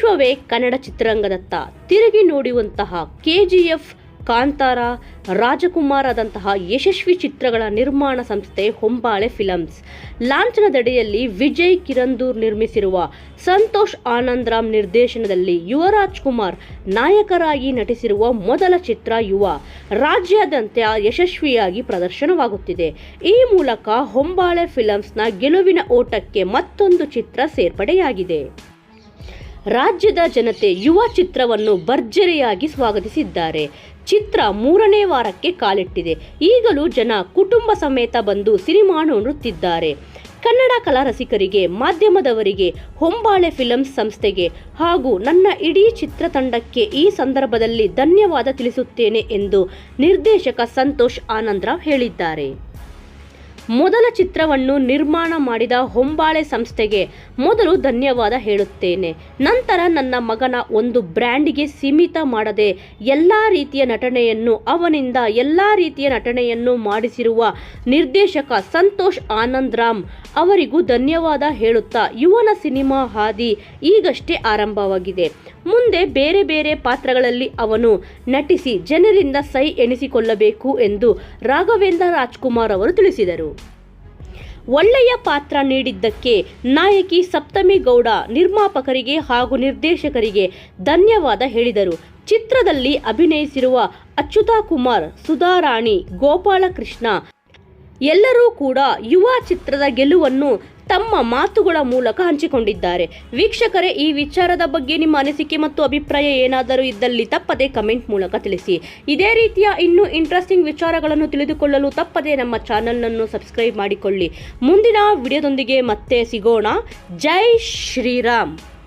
ವಿಶ್ವವೇ ಕನ್ನಡ ಚಿತ್ರರಂಗದತ್ತ ತಿರುಗಿ ನೋಡುವಂತಹ ಕೆಜಿಎಫ್, ಕಾಂತಾರ, ರಾಜಕುಮಾರದಂತಹ ಯಶಸ್ವಿ ಚಿತ್ರಗಳ ನಿರ್ಮಾಣ ಸಂಸ್ಥೆ ಹೊಂಬಾಳೆ ಫಿಲಮ್ಸ್. ಲಾಂಛನದಡಿಯಲ್ಲಿ ವಿಜಯ್ ಕಿರಂದೂರ್ ನಿರ್ಮಿಸಿರುವ ಸಂತೋಷ್ ಆನಂದ್ರಾಮ್ ನಿರ್ದೇಶನದಲ್ಲಿ ಯುವರಾಜ್ ಕುಮಾರ್ ನಾಯಕರಾಗಿ ನಟಿಸಿರುವ ಮೊದಲ ಚಿತ್ರ ಯುವ. ರಾಜ್ಯಾದ್ಯಂತ ಯಶಸ್ವಿಯಾಗಿ ಪ್ರದರ್ಶನವಾಗುತ್ತಿದೆ. ಈ ಮೂಲಕ ಹೊಂಬಾಳೆ ಫಿಲಮ್ಸ್ನ ಗೆಲುವಿನ ಓಟಕ್ಕೆ ಮತ್ತೊಂದು ಚಿತ್ರ ಸೇರ್ಪಡೆಯಾಗಿದೆ. ರಾಜ್ಯದ ಜನತೆ ಯುವ ಚಿತ್ರವನ್ನು ಭರ್ಜರಿಯಾಗಿ ಸ್ವಾಗತಿಸಿದ್ದಾರೆ. ಚಿತ್ರ ಮೂರನೇ ವಾರಕ್ಕೆ ಕಾಲಿಟ್ಟಿದೆ. ಈಗಲೂ ಜನ ಕುಟುಂಬ ಸಮೇತ ಬಂದು ಸಿನಿಮಾ ನೋಡುತ್ತಿದ್ದಾರೆ. ಕನ್ನಡ ಕಲಾ ರಸಿಕರಿಗೆ, ಮಾಧ್ಯಮದವರಿಗೆ, ಹೊಂಬಾಳೆ ಫಿಲಮ್ಸ್ ಸಂಸ್ಥೆಗೆ ಹಾಗೂ ನನ್ನ ಇಡೀ ಚಿತ್ರತಂಡಕ್ಕೆ ಈ ಸಂದರ್ಭದಲ್ಲಿ ಧನ್ಯವಾದ ತಿಳಿಸುತ್ತೇನೆ ಎಂದು ನಿರ್ದೇಶಕ ಸಂತೋಷ್ ಆನಂದ್ರಾವ್ ಹೇಳಿದ್ದಾರೆ. ಮೊದಲ ಚಿತ್ರವನ್ನು ನಿರ್ಮಾಣ ಮಾಡಿದ ಹೊಂಬಾಳೆ ಸಂಸ್ಥೆಗೆ ಮೊದಲು ಧನ್ಯವಾದ ಹೇಳುತ್ತೇನೆ. ನಂತರ ನನ್ನ ಮಗನ ಒಂದು ಬ್ರ್ಯಾಂಡ್ಗೆ ಸೀಮಿತ ಮಾಡದೆ ಎಲ್ಲ ರೀತಿಯ ನಟನೆಯನ್ನು, ಅವನಿಂದ ಎಲ್ಲ ರೀತಿಯ ನಟನೆಯನ್ನು ಮಾಡಿಸಿರುವ ನಿರ್ದೇಶಕ ಸಂತೋಷ್ ಆನಂದ್ ರಾಮ್ ಅವರಿಗೂ ಧನ್ಯವಾದ ಹೇಳುತ್ತಾ ಯುವನ ಸಿನಿಮಾ ಹಾದಿ ಈಗಷ್ಟೇ ಆರಂಭವಾಗಿದೆ. ಮುಂದೆ ಬೇರೆ ಬೇರೆ ಪಾತ್ರಗಳಲ್ಲಿ ಅವನು ನಟಿಸಿ ಜನರಿಂದ ಸೈ ಎಣಿಸಿಕೊಳ್ಳಬೇಕು ಎಂದು ರಾಘವೇಂದ್ರ ರಾಜ್ಕುಮಾರ್ ಅವರು ತಿಳಿಸಿದರು. ಒಳ್ಳೆಯ ಪಾತ್ರ ನೀಡಿದ್ದಕ್ಕೆ ನಾಯಕಿ ಸಪ್ತಮಿ ಗೌಡ ನಿರ್ಮಾಪಕರಿಗೆ ಹಾಗೂ ನಿರ್ದೇಶಕರಿಗೆ ಧನ್ಯವಾದ ಹೇಳಿದರು. ಚಿತ್ರದಲ್ಲಿ ಅಭಿನಯಿಸಿರುವ ಅಚ್ಯುತಾ ಕುಮಾರ್ ಸುಧಾರಾಣಿ ಗೋಪಾಲಕೃಷ್ಣ ಎಲ್ಲರೂ ಕೂಡ ಯುವ ಚಿತ್ರದ ಗೆಲುವನ್ನು ತಮ್ಮ ಮಾತುಗಳ ಮೂಲಕ ಹಂಚಿಕೊಂಡಿದ್ದಾರೆ. ವೀಕ್ಷಕರೇ, ಈ ವಿಚಾರದ ಬಗ್ಗೆ ನಿಮ್ಮ ಅನಿಸಿಕೆ ಮತ್ತು ಅಭಿಪ್ರಾಯ ಏನಾದರೂ ಇದ್ದಲ್ಲಿ ತಪ್ಪದೆ ಕಮೆಂಟ್ ಮೂಲಕ ತಿಳಿಸಿ. ಇದೇ ರೀತಿಯ ಇನ್ನೂ ಇಂಟ್ರೆಸ್ಟಿಂಗ್ ವಿಚಾರಗಳನ್ನು ತಿಳಿದುಕೊಳ್ಳಲು ತಪ್ಪದೆ ನಮ್ಮ ಚಾನಲ್ನನ್ನು ಸಬ್ಸ್ಕ್ರೈಬ್ ಮಾಡಿಕೊಳ್ಳಿ. ಮುಂದಿನ ವಿಡಿಯೋದೊಂದಿಗೆ ಮತ್ತೆ ಸಿಗೋಣ. ಜೈ ಶ್ರೀರಾಮ್!